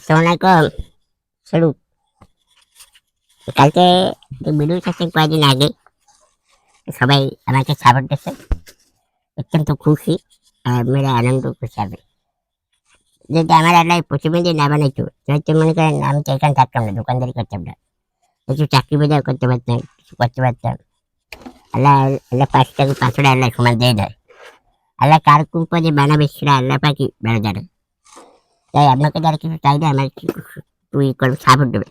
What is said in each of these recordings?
আসসালামু আলাইকুম। স্বরূপ কালকে ভিডিও থাকতে কয়েকদিন আগে সবাই আমাকে সাপোর্ট দিচ্ছে অত্যন্ত খুশি আর মেয়েরা আনন্দ আমি যদি আমার এলাকায় প্রতিবন্ধী না বানাইতো হয়তো মনে করেন আমি তো এখানে থাকতাম না, দোকানদারি করতাম না। একটু চাকরি বাজার করতে পারতাম, কিছু করতে পারতাম। আল্লাহ আল্লাহ পাঁচ টাকা পাঁচশো আল্লাহ সমান দিয়ে দেয়। আল্লাহ কার কোন পদে বানাবে সেটা আল্লাহ পাখি বেড়ে যাবে তাই আপনাকে যারা কিছু চাইলে আমার তুই করবে সাপোর্ট দেবে।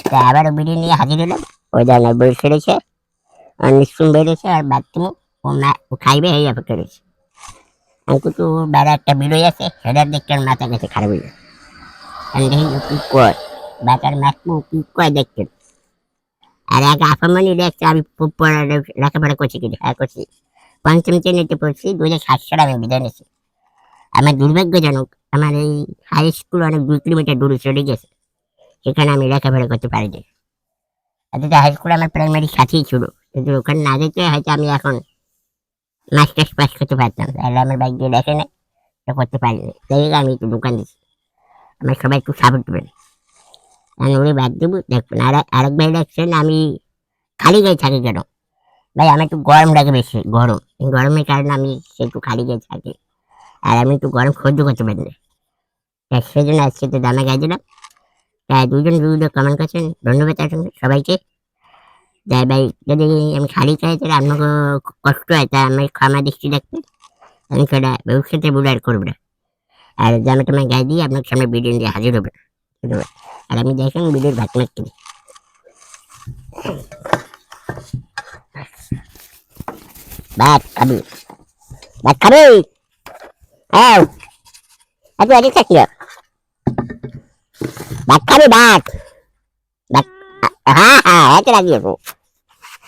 তাই আবারও ভিডিও নিয়ে হাজির হলাম। ওই জানার বই সেরেছে, আর নিশ্চুম বেড়েছে আর বাথরুম ও না ও খাইবে, এই অপেক্ষা রয়েছে। আমি কিন্তু বেড়া একটা ভিডিও আছে, সেটা দেখতে আমার মাথা কাছে খারাপ হয়ে যায় আমি দেখি, ও কি কয়? বাটার মাখবো কি কয় দেখতেন আর এক আফামানি দেখছে, আমি পড়া লেখাপড়া করছি কিন্তু হ্যাঁ করছি। পঞ্চম শ্রেণীতে পড়ছি দু হাজার সাত সালে আমি বিদায় নিয়েছি। আমার দুর্ভাগ্যজনক আমার এই হাই স্কুল অনেক দুই কিলোমিটার দূরে চলে গেছে। সেখানে আমি লেখাপড়া করতে পারিনি। অথচ হাই স্কুল আমার প্রাইমারি সাথেই ছিল। কিন্তু ওখানে না যেতে হয়তো আমি এখন মাস্টার্স পাস করতে পারতাম। তাহলে আমার বাইক দিয়ে দেখে তো করতে পারিনি। তাই আমি একটু দোকান দিচ্ছি। আমার সবাই একটু সাপোর্ট দেবেন। আমি ওরে বাদ দেবো। দেখবেন আর আরেক ভাই দেখছেন, আমি খালি গায়ে থাকি কেন? ভাই, আমার একটু গরম লাগে বেশি, গরম। গরমের কারণে আমি একটু খালি গায়ে থাকি। আর আমি একটু গরম সহ্য করতে পারি না। তাই সেজন্য আজকে তো দামে গাই দিলাম তাই দুজন দুজন কমেন্ট করছেন। ধন্যবাদ আসলে সবাইকে। তাই ভাই, যদি আমি খালি চাই, তাহলে আপনাকে কষ্ট হয়। তাই আমি ক্ষমা দৃষ্টি রাখবেন। আমি সেটা ভবিষ্যতে ভুল আর করব না। আর জামা টামা গায়ে দিয়ে আপনার সামনে ভিডিও দিয়ে হাজির হবে। ধন্যবাদ। আর আমি দেখেন ভিডিওর ভাগ মারতে ভাত খাবি। ভাত খাবি? হ্যাঁ আজ আগে ভাত খাবি, ভাত। ভাত হ্যাঁ হ্যাঁ এত লাগিয়েছো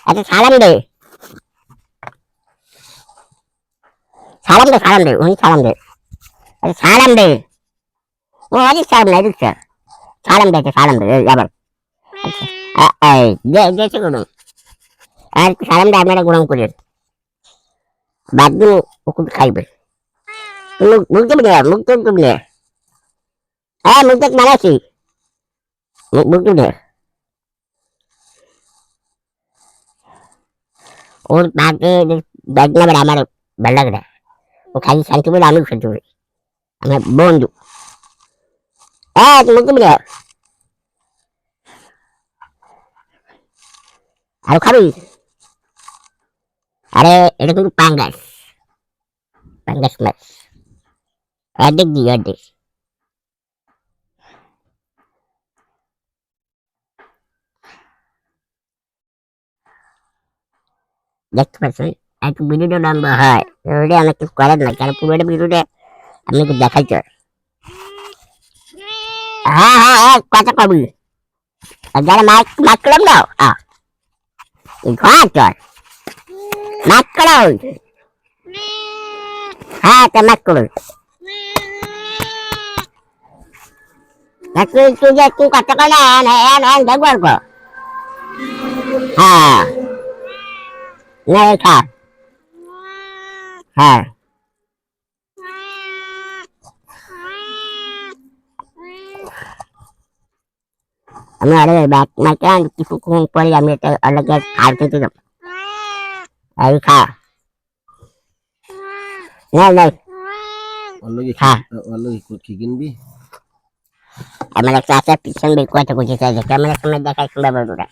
এত সালাম দে। সালাম দে সালাম দে, উনি সালাম দে। আরে সালাম দে। ও আজ সালাম নাই দিচ্ছে সালাম দে সালাম দে আবার এই, দে গেছে কোনো আর সালাম দে, আপনারা গরম করে বাদ দিন ওষুধ খাইবে। মুখ মুখ দেবে না মুখ হ্যাঁ মুখ দেখ মারাছি ওর আমার লাগে ও খালি শান্তি বলে আমি শান্তি বলি আমার বন্ধু হ্যাঁ মুখ দেবে না আর খাবি আরে এটা কিন্তু পাঙ্গাস পাঙ্গাস অর্ধেক দিই অর্ধেক দেখতে পাচ্ছেন একটু ভিডিওটা লম্বা হয় ওটা অনেক কিছু করার না কারণ পুরোটা ভিডিওটা আপনাকে দেখাইতে হয়। হ্যাঁ হ্যাঁ হ্যাঁ কথা কবি আর যারা মাইক মাইক করলাম দাও আ ঘর চল মাইক করা হয়েছে হ্যাঁ তা মাইক করো তুই তুই যে তুই কত করে এন এন এন দেখব আর কর হ্যাঁ না এই খা হ্যাঁ আমি আরে ব্যাক মাকে কিছুক্ষণ পরে আমি একটা আলাদা খাবার খেতে যাব এই খা না না অল্লগে হ্যাঁ। অল্লগে কি কিনবি আমার আছে পিছন বের করতে চাই ক্যামেরার সামনে সময় বলব না।